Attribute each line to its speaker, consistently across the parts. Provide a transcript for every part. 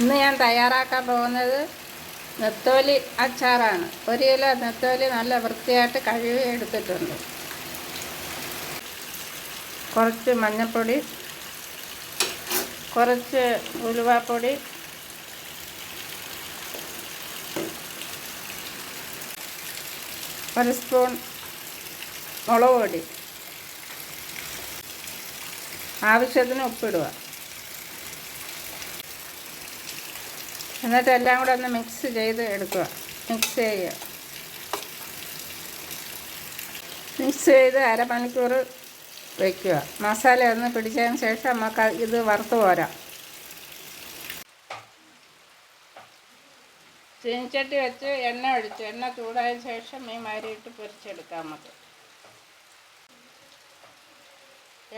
Speaker 1: ഇന്ന് ഞാൻ തയ്യാറാക്കാൻ പോകുന്നത് നെത്തോലി അച്ചാറാണ്. ഒരു കിലോ നെത്തോലി നല്ല വൃത്തിയായിട്ട് കഴുകി എടുത്തിട്ടുണ്ട്. കുറച്ച് മഞ്ഞൾപ്പൊടി കുറച്ച് ഉലുവാപ്പൊടി ഒരു സ്പൂൺ മുളക് പൊടി. ആവശ്യത്തിന് ഉപ്പിടുക. എന്നിട്ട് എല്ലാം കൂടെ ഒന്ന് മിക്സ് ചെയ്ത് എടുക്കുക. മിക്സ് ചെയ്യുക. മിക്സ് ചെയ്ത് അരമണിക്കൂർ വയ്ക്കുക മസാല ഒന്ന് പിടിച്ചതിന് ശേഷം നമുക്ക് ഇത് വറുത്ത് പോരാം ചീനിച്ചട്ടി വെച്ച് എണ്ണ ഒഴിച്ചു. എണ്ണ ചൂടായ ശേഷം മീൻ മാരിയിട്ട് പൊരിച്ചെടുക്കാം നമുക്ക്.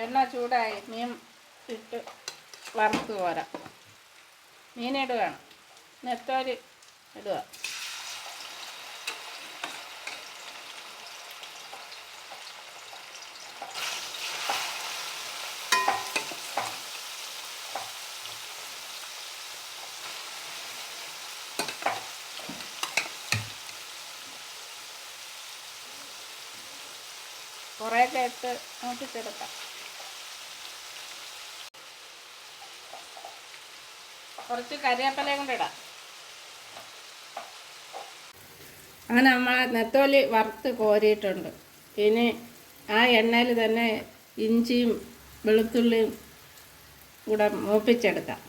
Speaker 1: എണ്ണ ചൂടായി. മീൻ ഇട്ട് വറുത്ത് പോരാം മീനിടുകയാണ് നെത്തോലി ഇടുക. കുറേയൊക്കെ ഇട്ട് മൂട്ടിച്ചെടുക്കാം കുറച്ച് കരിവേപ്പിലയും കൊണ്ടിടാം അങ്ങനെ നമ്മൾ നെത്തോലി വറുത്ത് കോരിയിട്ടുണ്ട്. ഇനി ആ എണ്ണയിൽ തന്നെ ഇഞ്ചിയും വെളുത്തുള്ളിയും കൂടെ മൂപ്പിച്ചെടുക്കാം.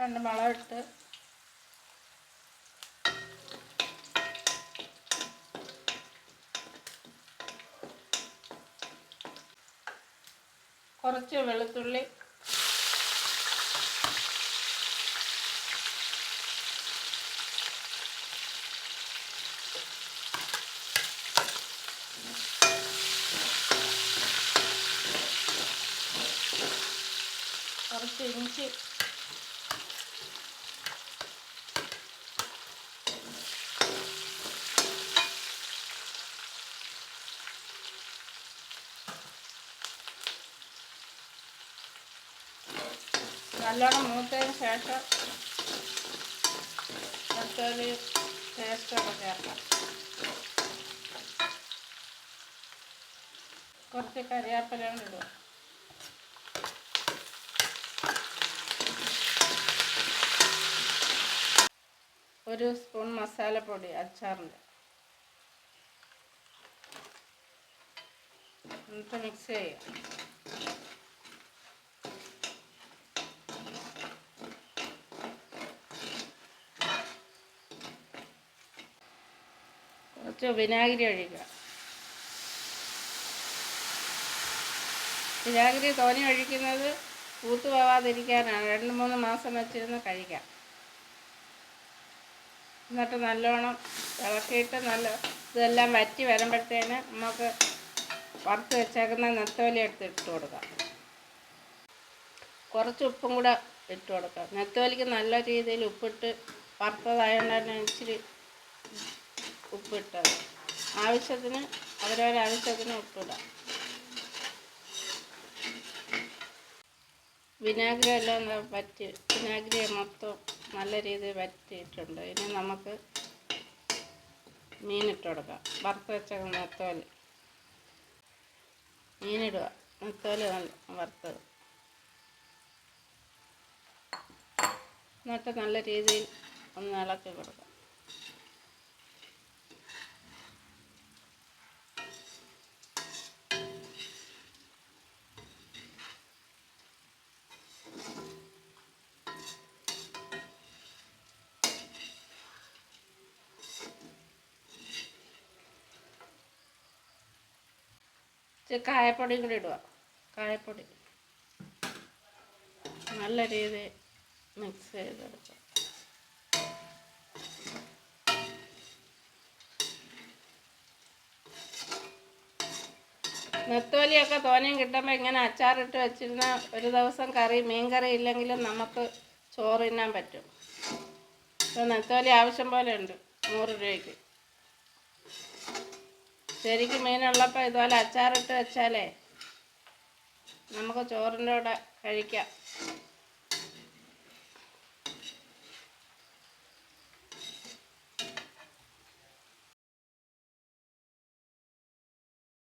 Speaker 1: രണ്ട് മുളകിട്ട് കുറച്ച് വെളുത്തുള്ളി കുറച്ച് ഇഞ്ചി നല്ലോണം മൂത്തതിന് ശേഷം കുറച്ചൊരു പേസ്റ്റൊക്കെ ചേർക്കാം. കുറച്ച് കറിവേപ്പില ഇടുക. ഒരു സ്പൂൺ മസാലപ്പൊടി അച്ചാറിന്റെ. എന്നിട്ട് മിക്സ് ചെയ്യുക കുറച്ച് വിനാഗിരി ഒഴിക്കുക. വിനാഗിരി തോനി ഒഴിക്കുന്നത് പൂത്ത് പോവാതിരിക്കാനാണ്. രണ്ട് മൂന്ന് മാസം വെച്ചിരുന്ന് കഴിക്കാം. എന്നിട്ട് നല്ലോണം ഇളക്കിയിട്ട് നല്ല ഇതെല്ലാം വറ്റി വരുമ്പോഴത്തേന് നമുക്ക് വറുത്ത് വെച്ചേക്കുന്ന നെത്തോലി എടുത്ത് ഇട്ട് കൊടുക്കാം. കുറച്ച് ഉപ്പും കൂടെ ഇട്ട് കൊടുക്കാം. നെത്തോലിക്ക് നല്ല രീതിയിൽ ഉപ്പിട്ട് വറുത്തതായതുകൊണ്ട് തന്നെ ഇച്ചിരി ഉപ്പിട്ടത്. ആവശ്യത്തിന് അവരവരാവശ്യത്തിന് ഉപ്പിടാം. വിനാഗിരി എല്ലാം പറ്റി വിനാഗിരി മൊത്തം നല്ല രീതിയിൽ വറ്റിയിട്ടുണ്ട്. ഇനി നമുക്ക് മീനിട്ട് കൊടുക്കാം. വറുത്ത് വെച്ച നത്തോൽ. മീനിടുക. നത്തോൽ വറുത്തത്. എന്നിട്ട് നല്ല രീതിയിൽ ഒന്ന് ഇളക്കി കൊടുക്കാം. ഇച്ചിരി കായപ്പൊടിയും കൂടി ഇടുക കായപ്പൊടി. നല്ല രീതിയിൽ മിക്സ് ചെയ്തെടുക്കുക നെത്തോലിയൊക്കെ തോനെയും കിട്ടുമ്പോൾ ഇങ്ങനെ അച്ചാറിട്ട് വെച്ചിരുന്ന ഒരു ദിവസം കറി മീൻ കറി ഇല്ലെങ്കിലും നമുക്ക് ചോറ് തിന്നാൻ പറ്റും. ഇപ്പോൾ നെത്തോലി ആവശ്യം പോലെ ഉണ്ട് നൂറ് രൂപയ്ക്ക്. ശരിക്കും മീനുള്ളപ്പോൾ ഇതുപോലെ അച്ചാറിട്ട് വെച്ചാലേ നമുക്ക് ചോറിന്റെ കൂടെ കഴിക്കാം.